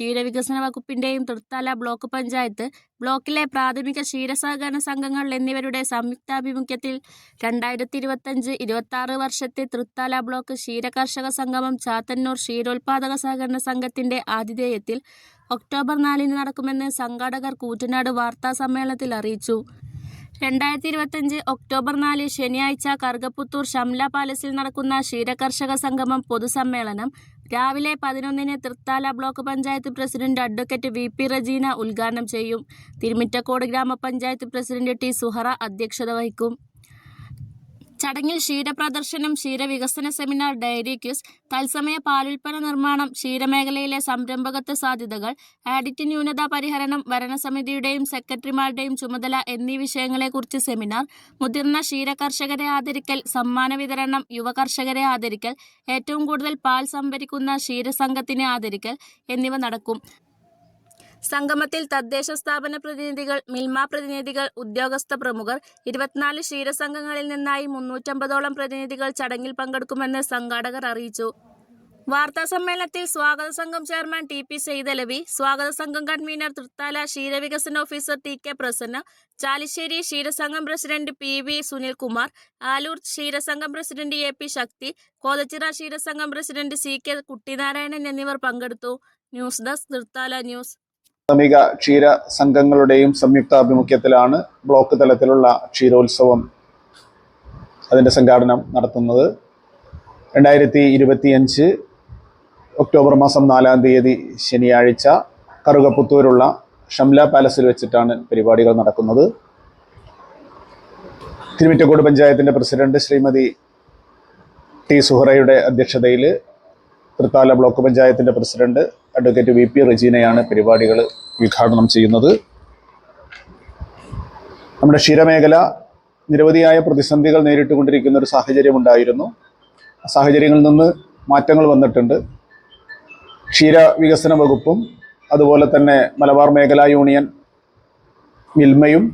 ക്ഷീരവികസന വകുപ്പിന്റെയും തൃത്താല ബ്ലോക്ക് പഞ്ചായത്ത് ബ്ലോക്കിലെ പ്രാഥമിക ക്ഷീരസഹകരണ സംഘങ്ങൾ എന്നിവരുടെ സംയുക്താഭിമുഖ്യത്തിൽ രണ്ടായിരത്തി ഇരുപത്തഞ്ച് ഇരുപത്താറ് വർഷത്തെ തൃത്താല ബ്ലോക്ക് ക്ഷീരകർഷക സംഗമം ചാത്തന്നൂർ ക്ഷീരോത്പാദക സഹകരണ സംഘത്തിന്റെ ആതിഥേയത്തിൽ ഒക്ടോബർ നാലിന് നടക്കുമെന്ന് സംഘാടകർ കൂറ്റനാട് വാർത്താ സമ്മേളനത്തിൽ അറിയിച്ചു. രണ്ടായിരത്തി ഇരുപത്തഞ്ച് ഒക്ടോബർ നാല് ശനിയാഴ്ച കറുകപ്പുത്തൂർ ഷംല പാലസിൽ നടക്കുന്ന ക്ഷീരകർഷക സംഗമം പൊതുസമ്മേളനം. രാവിലെ പതിനൊന്നിന് Thrithala block panchayat president advocate V P Rajeena ഉദ്ഘാടനം ചെയ്യും. തിരുമിറ്റക്കോട് ഗ്രാമപഞ്ചായത്ത് പ്രസിഡന്റ് ടി സുഹറ അധ്യക്ഷത വഹിക്കും. ചടങ്ങിൽ ക്ഷീരപ്രദർശനം ക്ഷീരവികസന സെമിനാർ ഡയറി ക്യൂസ് തത്സമയ പാലുൽപ്പന്ന നിർമ്മാണം ക്ഷീരമേഖലയിലെ സംരംഭകത്വ സാധ്യതകൾ ആഡിറ്റ് ന്യൂനതാ പരിഹരണം ഭരണസമിതിയുടെയും സെക്രട്ടറിമാരുടെയും ചുമതല എന്നീ വിഷയങ്ങളെക്കുറിച്ച് സെമിനാർ മുതിർന്ന ക്ഷീരകർഷകരെ ആദരിക്കൽ സമ്മാന വിതരണം യുവ കർഷകരെ ആദരിക്കൽ ഏറ്റവും കൂടുതൽ പാൽ സംഭരിക്കുന്ന ക്ഷീരസംഘത്തിനെ ആദരിക്കൽ എന്നിവ നടക്കും. സംഗമത്തിൽ തദ്ദേശ സ്ഥാപന പ്രതിനിധികൾ മിൽമ പ്രതിനിധികൾ ഉദ്യോഗസ്ഥ പ്രമുഖർ ഇരുപത്തിനാല് ക്ഷീരസംഘങ്ങളിൽ നിന്നായി മുന്നൂറ്റമ്പതോളം പ്രതിനിധികൾ ചടങ്ങിൽ പങ്കെടുക്കുമെന്ന് സംഘാടകർ അറിയിച്ചു. വാർത്താ സമ്മേളനത്തിൽ സ്വാഗത സംഘം ചെയർമാൻ ടി പി സെയ്തലവി സ്വാഗത സംഘം കൺവീനർ തൃത്താല ക്ഷീരവികസന officer T K Prasanna Chalissery ക്ഷീരസംഘം president P V Sunilkumar Aloor ക്ഷീരസംഘം president A P Shakthi Kothachira ക്ഷീരസംഘം president C K Kuttinarayanan എന്നിവർ പങ്കെടുത്തു. News desk Thrithala news. പ്രാഥമിക ക്ഷീര സംഘങ്ങളുടെയും സംയുക്ത സംയുക്താഭിമുഖ്യത്തിലാണ് ബ്ലോക്ക് തലത്തിലുള്ള ക്ഷീരോത്സവം അതിന്റെ സംഘാടനം നടത്തുന്നത്. രണ്ടായിരത്തി ഇരുപത്തിയഞ്ച് ഒക്ടോബർ മാസം നാലാം തീയതി ശനിയാഴ്ച കറുകപ്പുത്തൂരുള്ള ഷംല പാലസിൽ വെച്ചിട്ടാണ് പരിപാടികൾ നടക്കുന്നത്. തിരുമിറ്റക്കോട് പഞ്ചായത്തിന്റെ പ്രസിഡന്റ് ശ്രീമതി ടി സുഹറയുടെ അധ്യക്ഷതയിൽ തൃത്താല ബ്ലോക്ക് പഞ്ചായത്തിന്റെ പ്രസിഡന്റ് അഡ്വക്കേറ്റ് വി പി റജീനയാണ് പരിപാടികൾ ഉദ്ഘാടനം ചെയ്യുന്നത്. നമ്മുടെ ക്ഷീരമേഖല നിരവധിയായ പ്രതിസന്ധികൾ നേരിട്ടുകൊണ്ടിരിക്കുന്ന ഒരു സാഹചര്യം ഉണ്ടായിരുന്നു. സാഹചര്യങ്ങളിൽ നിന്ന് മാറ്റങ്ങൾ വന്നിട്ടുണ്ട്. ക്ഷീര വികസന വകുപ്പും അതുപോലെ തന്നെ മലബാർ മേഖലാ യൂണിയൻ മിൽമയും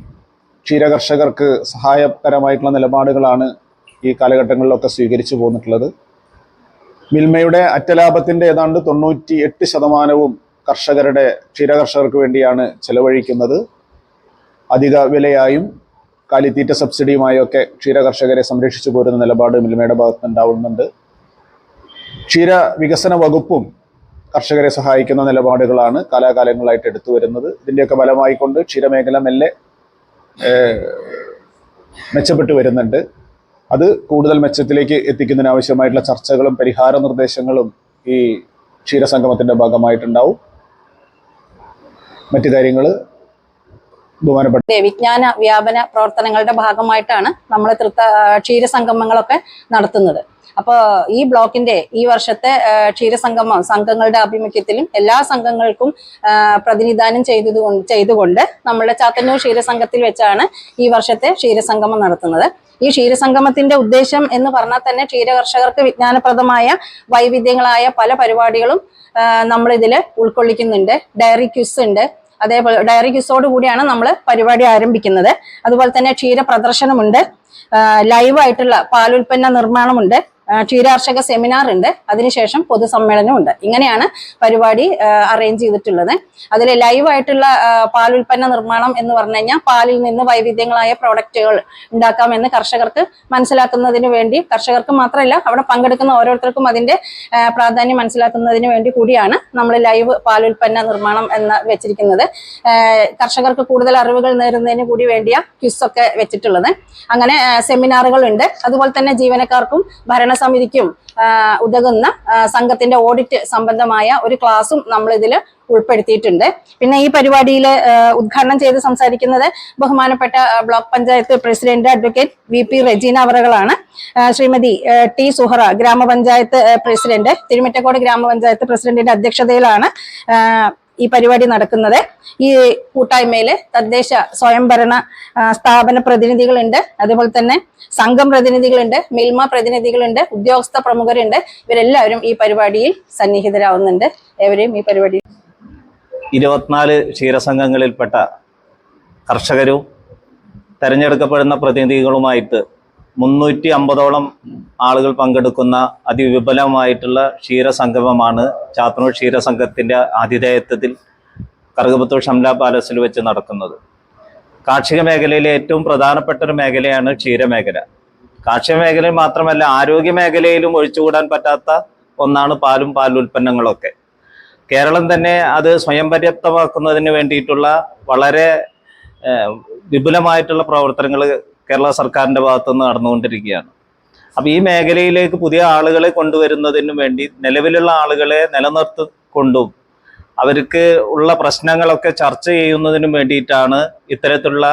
ക്ഷീര കർഷകർക്ക് സഹായകരമായിട്ടുള്ള നിലപാടുകളാണ് ഈ കാലഘട്ടങ്ങളിലൊക്കെ സ്വീകരിച്ചു പോന്നിട്ടുള്ളത്. മിൽമയുടെ അറ്റലാഭത്തിന്റെ ഏതാണ്ട് തൊണ്ണൂറ്റി എട്ട് ശതമാനവും കർഷകരുടെ ക്ഷീരകർഷകർക്ക് വേണ്ടിയാണ് ചെലവഴിക്കുന്നത്. അധിക വിലയായും കാലിത്തീറ്റ സബ്സിഡിയുമായും ഒക്കെ ക്ഷീരകർഷകരെ സംരക്ഷിച്ചു പോരുന്ന നിലപാട് മിൽമയുടെ ഭാഗത്ത് ഉണ്ടാവുന്നുണ്ട്. ക്ഷീര വികസന വകുപ്പും കർഷകരെ സഹായിക്കുന്ന നിലപാടുകളാണ് കാലാകാലങ്ങളായിട്ട് എടുത്തു വരുന്നത്. ഇതിന്റെയൊക്കെ ഫലമായിക്കൊണ്ട് ക്ഷീരമേഖല മെല്ലെ മെച്ചപ്പെട്ടു വരുന്നുണ്ട്. അത് കൂടുതൽ മെച്ചത്തിലേക്ക് എത്തിക്കുന്നതിനാവശ്യമായിട്ടുള്ള ചർച്ചകളും പരിഹാര നിർദ്ദേശങ്ങളും ഈ ക്ഷീരസംഗമത്തിന്റെ ഭാഗമായിട്ടുണ്ടാവും. മറ്റു കാര്യങ്ങൾ വിജ്ഞാന വ്യാപന പ്രവർത്തനങ്ങളുടെ ഭാഗമായിട്ടാണ് നമ്മൾ തൃത്ത ക്ഷീരസംഗമങ്ങളൊക്കെ നടത്തുന്നത്. അപ്പോൾ ഈ ബ്ലോക്കിന്റെ ഈ വർഷത്തെ ക്ഷീരസംഗമം സംഘങ്ങളുടെ ആഭിമുഖ്യത്തിലും എല്ലാ സംഘങ്ങൾക്കും പ്രതിനിധാനം ചെയ്തത് ചെയ്തുകൊണ്ട് നമ്മുടെ ചാത്തന്നൂർ ക്ഷീരസംഘത്തിൽ വെച്ചാണ് ഈ വർഷത്തെ ക്ഷീരസംഗമം നടത്തുന്നത്. ഈ ക്ഷീരസംഗമത്തിന്റെ ഉദ്ദേശം എന്ന് പറഞ്ഞാൽ തന്നെ ക്ഷീരകർഷകർക്ക് വിജ്ഞാനപ്രദമായ വൈവിധ്യങ്ങളായ പല പരിപാടികളും നമ്മൾ ഇതിൽ ഉൾക്കൊള്ളിക്കുന്നുണ്ട്. ഡയറി ക്വിസ് ഉണ്ട്. അതേപോലെ ഡയറി ക്യൂസോട് കൂടിയാണ് നമ്മൾ പരിപാടി ആരംഭിക്കുന്നത്. അതുപോലെ തന്നെ ക്ഷീര പ്രദർശനമുണ്ട് ലൈവ് ആയിട്ടുള്ള പാലുൽപ്പന്ന നിർമ്മാണമുണ്ട്. ക്ഷീരാർഷക സെമിനാർ ഉണ്ട്. അതിനുശേഷം പൊതുസമ്മേളനം ഉണ്ട് ഇങ്ങനെയാണ് പരിപാടി അറേഞ്ച് ചെയ്തിട്ടുള്ളത്. അതിൽ ലൈവ് ആയിട്ടുള്ള പാൽ പാലുൽപ്പന്ന നിർമ്മാണം എന്ന് പറഞ്ഞു കഴിഞ്ഞാൽ പാലിൽ നിന്ന് വൈവിധ്യങ്ങളായ പ്രോഡക്റ്റുകൾ ഉണ്ടാക്കാമെന്ന് കർഷകർക്ക് മനസ്സിലാക്കുന്നതിന് വേണ്ടി കർഷകർക്ക് മാത്രമല്ല അവിടെ പങ്കെടുക്കുന്ന ഓരോരുത്തർക്കും അതിന്റെ പ്രാധാന്യം മനസ്സിലാക്കുന്നതിന് വേണ്ടി കൂടിയാണ് നമ്മൾ ലൈവ് പാലുൽപ്പന്ന നിർമ്മാണം എന്ന് വെച്ചിരിക്കുന്നത്. കർഷകർക്ക് കൂടുതൽ അറിവുകൾ നേരുന്നതിന് കൂടി വേണ്ടിയ ക്വിസ് ഒക്കെ വെച്ചിട്ടുള്ളത്. അങ്ങനെ സെമിനാറുകൾ സെമിനാറുകളുണ്ട് അതുപോലെ തന്നെ ജീവനക്കാർക്കും ഭരണസമിതിക്കും ആ, ഉതകുന്ന സംഘത്തിന്റെ ഓഡിറ്റ് സംബന്ധമായ ഒരു ക്ലാസും നമ്മൾ ഇതിൽ ഉൾപ്പെടുത്തിയിട്ടുണ്ട്. പിന്നെ ഈ പരിപാടിയിൽ ഉദ്ഘാടനം ചെയ്ത് സംസാരിക്കുന്നത് ബഹുമാനപ്പെട്ട block panchayat president advocate V P Regina അവറുകളാണ്. Shrimati T Suhara ഗ്രാമപഞ്ചായത്ത് പ്രസിഡന്റ് തിരുമിറ്റക്കോട് ഗ്രാമപഞ്ചായത്ത് പ്രസിഡന്റിന്റെ അധ്യക്ഷതയിലാണ് ഈ പരിപാടി നടക്കുന്നത്. ഈ കൂട്ടായ്മയിൽ തദ്ദേശ സ്വയംഭരണ സ്ഥാപന പ്രതിനിധികളുണ്ട്. അതുപോലെ തന്നെ സംഘം പ്രതിനിധികളുണ്ട് മിൽമ പ്രതിനിധികളുണ്ട് ഉദ്യോഗസ്ഥ പ്രമുഖരുണ്ട്. ഇവരെല്ലാവരും ഈ പരിപാടിയിൽ സന്നിഹിതരാവുന്നുണ്ട്. ഏവരെയും ഈ പരിപാടി ഇരുപത്തിനാല് ക്ഷീരസംഘങ്ങളിൽപ്പെട്ട കർഷകരും തെരഞ്ഞെടുക്കപ്പെടുന്ന പ്രതിനിധികളുമായിട്ട് മുന്നൂറ്റി അമ്പതോളം ആളുകൾ പങ്കെടുക്കുന്ന അതിവിപുലമായിട്ടുള്ള ക്ഷീരസംഗമമാണ് ചാത്തനൂർ ക്ഷീരസംഘത്തിന്റെ ആതിഥേയത്വത്തിൽ കറുകപുത്തൂർ ഷംല പാലസിൽ വെച്ച് നടക്കുന്നത്. കാർഷിക മേഖലയിലെ ഏറ്റവും പ്രധാനപ്പെട്ട ഒരു മേഖലയാണ് ക്ഷീരമേഖല. കാർഷിക മേഖലയിൽ മാത്രമല്ല ആരോഗ്യ മേഖലയിലും ഒഴിച്ചുകൂടാൻ പറ്റാത്ത ഒന്നാണ് പാലും പാലുൽപ്പന്നങ്ങളൊക്കെ. കേരളം തന്നെ അത് സ്വയം പര്യാപ്തമാക്കുന്നതിന് വേണ്ടിയിട്ടുള്ള വളരെ വിപുലമായിട്ടുള്ള പ്രവർത്തനങ്ങൾ കേരള സർക്കാരിന്റെ ഭാഗത്തുനിന്ന് നടന്നുകൊണ്ടിരിക്കുകയാണ്. അപ്പോൾ ഈ മേഖലയിലേക്ക് പുതിയ ആളുകളെ കൊണ്ടുവരുന്നതിനും വേണ്ടി നിലവിലുള്ള ആളുകളെ നിലനിർത്തിക്കൊണ്ടും അവർക്ക് ഉള്ള പ്രശ്നങ്ങളൊക്കെ ചർച്ച ചെയ്യുന്നതിനും വേണ്ടിയിട്ടാണ് ഇത്തരത്തിലുള്ള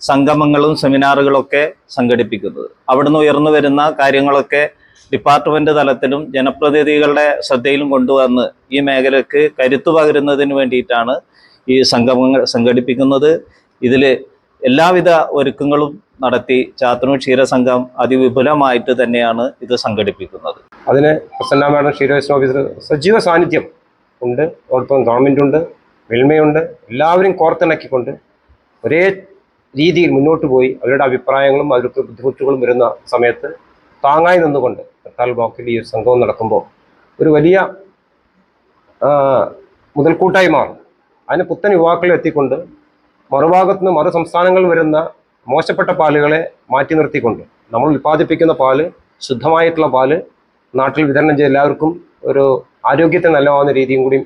സംഗമങ്ങളും സെമിനാറുകളൊക്കെ സംഘടിപ്പിക്കുന്നത്. അവിടുന്ന് ഉയർന്നു വരുന്ന കാര്യങ്ങളൊക്കെ ഡിപ്പാർട്ട്മെന്റ് തലത്തിലും ജനപ്രതിനിധികളുടെ ശ്രദ്ധയിലും കൊണ്ടുവന്ന് ഈ മേഖലയ്ക്ക് കരുത്തു പകരുന്നതിന് വേണ്ടിയിട്ടാണ് ഈ സംഗമങ്ങൾ സംഘടിപ്പിക്കുന്നത്. ഇതിൽ എല്ലാവിധ ഒരുക്കങ്ങളും നടത്തി ചാത്തനൂർ ക്ഷീരസംഘം അതിവിപുലമായിട്ട് തന്നെയാണ് ഇത് സംഘടിപ്പിക്കുന്നത്. അതിന് പ്രസന്ന മാഡം ക്ഷീരവേഷണ ഓഫീസർ സജീവ സാന്നിധ്യം ഉണ്ട്. അതോടൊപ്പം ഗവൺമെന്റ് ഉണ്ട് മിൽമയുണ്ട്. എല്ലാവരും കോർത്തിണക്കിക്കൊണ്ട് ഒരേ രീതിയിൽ മുന്നോട്ട് പോയി അവരുടെ അഭിപ്രായങ്ങളും അവർക്ക് ബുദ്ധിമുട്ടുകളും വരുന്ന സമയത്ത് താങ്ങായി നിന്നുകൊണ്ട് തട്ടാൽ ബ്ലോക്കിൽ ഈ ഒരു സംഘവും നടക്കുമ്പോൾ ഒരു വലിയ മുതൽക്കൂട്ടായി മാറും അതിന് പുത്തൻ യുവാക്കളെ എത്തിക്കൊണ്ട് മറുഭാഗത്ത് നിന്ന് മറു സംസ്ഥാനങ്ങളിൽ വരുന്ന മോശപ്പെട്ട പാലുകളെ മാറ്റി നിർത്തിക്കൊണ്ട് നമ്മൾ ഉൽപ്പാദിപ്പിക്കുന്ന പാൽ ശുദ്ധമായിട്ടുള്ള പാൽ നാട്ടിൽ വിതരണം ചെയ്ത് എല്ലാവർക്കും ഒരു ആരോഗ്യത്തെ നല്ലതാവുന്ന രീതിയും കൂടി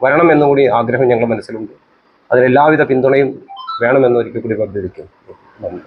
വരണമെന്നും കൂടി ആഗ്രഹം ഞങ്ങളുടെ മനസ്സിലുണ്ട്. അതിന് എല്ലാവിധ പിന്തുണയും വേണമെന്ന് ഒരിക്കൽ കൂടി പദ്ധതിക്കും നന്ദി.